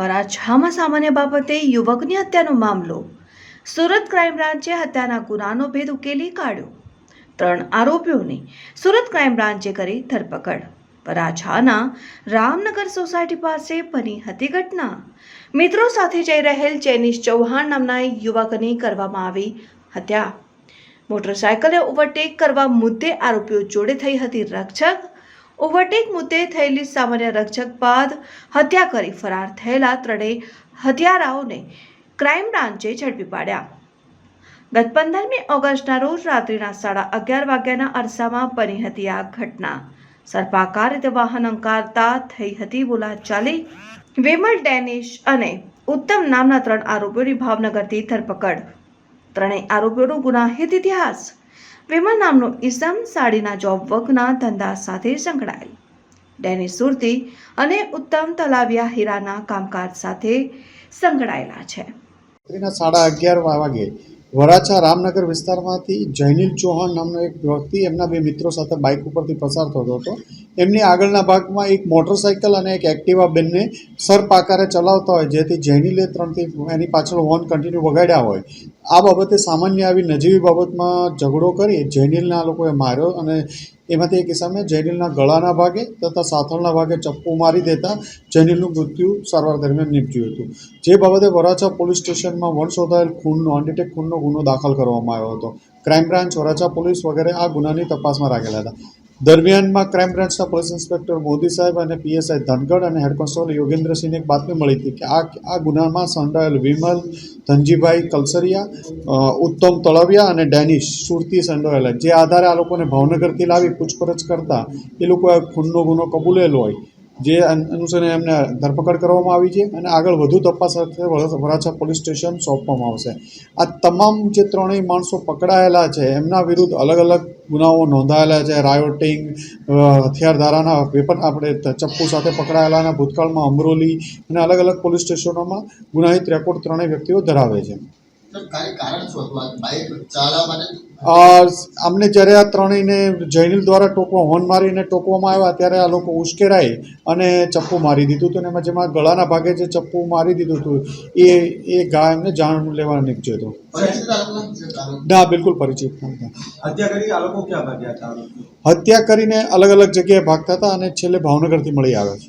વરાછામાં સામાન્ય બાબતે યુવકની હત્યાનો મામલો. સુરત ક્રાઇમ બ્રાન્ચે હત્યાના ગુનાનો ભેદ ઉકેલી કાઢ્યો. ત્રણ આરોપીઓની સુરત ક્રાઇમ બ્રાન્ચે કરી ધરપકડ. વરાછાના રામનગર સોસાયટી પાસે બની હતી ઘટના. મિત્રો સાથે જઈ રહેલ ચેનીશ ચૌહાણ નામના યુવકની કરવામાં આવી હત્યા. મોટરસાયકલે ઓવરટેક કરવા મુદ્દે આરોપીઓ જોડે થઈ હતી રકઝક ઓવરટેક મુદ્દે થયેલી સામાન્ય રકઝક બાદ હત્યા કરી ફરાર થયેલા ત્રણેય હત્યારાઓને ક્રાઇમ બ્રાન્ચે ઝડપી પાડ્યા. ગત પંદરમી ઓગસ્ટના રોજ રાત્રિના સાડા અગિયાર વાગ્યાના અરસામાં બની હતી આ ઘટના. સર્પાકાર રીતે વાહન અંકારતા થઈ હતી બોલાચાલી. વિમલ ડેનિશ અને ઉત્તમ નામના ત્રણ આરોપીઓની ભાવનગરથી ધરપકડ. ત્રણેય આરોપીઓનો ગુનાહિત ઇતિહાસ વિમલ નામનો ઇસમ સાડીના જોબ વર્કના ધંધા સાથે સંકળાયેલ. ડેનિસ સુરતી અને ઉત્તમ તલાવિયા હીરાના કામકાજ સાથે સંકળાયેલા છે. સાડા અગિયાર વાગે વરાછા રામનગર વિસ્તારમાંથી જૈનિલ ચૌહાણ નામનો એક વ્યક્તિ એમના બે મિત્રો સાથે બાઇક ઉપરથી પસાર થતો હતો. એમની આગળના ભાગમાં એક મોટરસાઇકલ અને એક એક્ટિવા બેનને સર્પ આકારે ચલાવતા હોય, જેથી જૈનિલે ત્રણથી એની પાછળ હોર્ન કન્ટિન્યુ વગાડ્યા હોય. આ બાબતે સામાન્ય આવી નજીવી બાબતમાં ઝઘડો કરી જૈનિલને લોકોએ માર્યો અને એમાંથી એક કિસ્સામાં જૈનિલના ગળાના ભાગે તથા સાથળના ભાગે ચપ્પુ મારી દેતા જૈનિલનું મૃત્યુ સારવાર દરમિયાન નીપજ્યું હતું. જે બાબતે વરાછા પોલીસ સ્ટેશનમાં વણ શોધાયેલ ખૂનનો અનડિટેક ખૂનનો ગુનો દાખલ કરવામાં આવ્યો હતો. ક્રાઇમ બ્રાન્ચ વરાછા પોલીસ વગેરે આ ગુનાની તપાસમાં રાખેલા હતા. દરમિયાનમાં ક્રાઇમ બ્રાન્ચના પોલીસ ઇન્સ્પેક્ટર મોદી સાહેબ અને પીએસઆઈ ધનગઢ અને હેડ કોન્સ્ટેબલ યોગેન્દ્રસિંહને એક બાતમી મળી હતી કે આ આ ગુનામાં સંડોયેલ વિમલ, ધનજીભાઈ કલસરિયા ઉત્તમ તળવિયા અને ડેનિશ સુરતી સંડોયેલા જે આધારે આ લોકોને ભાવનગરથી લાવી પૂછપરછ કરતા એ લોકોએ ખૂનનો ગુનો કબૂલેલો હોય. જે અનુસરે એમને ધરપકડ કરવામાં આવી છે અને આગળ વધુ તપાસ સાથે વરાછા પોલીસ સ્ટેશન સોંપવામાં આવશે. આ તમામ જે ત્રણેય માણસો પકડાયેલા છે, એમના વિરુદ્ધ અલગ અલગ ગુનાઓ નોંધાયેલા છે. રાયોટિંગ હથિયારધારાના વેપન આપણે ચપ્પુ સાથે પકડાયેલાના ભૂતકાળમાં અમરોલી અને અલગ અલગ પોલીસ સ્ટેશનોમાં ગુનાહિત રેકોર્ડ ત્રણેય વ્યક્તિઓ ધરાવે છે. અમને જ્યારે આ ત્રણેયને જૈનિલ દ્વારા ટોકવા હોર્ન મારીને ટોકવામાં આવ્યા ત્યારે આ લોકો ઉશ્કેરાઈ અને ચપ્પુ મારી દીધું હતું અને એમાં જેમાં ગળાના ભાગે જે ચપ્પુ મારી દીધું હતું એ એ ગા એમને જાણ લેવા નીકળ્યો હતો. ના બિલકુલ પરિચિત હત્યા કરી આ લોકો ક્યાં ભાગ્યા હતા? આ લોકો? હત્યા કરીને અલગ અલગ જગ્યાએ ભાગતા હતા અને છેલ્લે ભાવનગરથી મળી આવ્યા છે.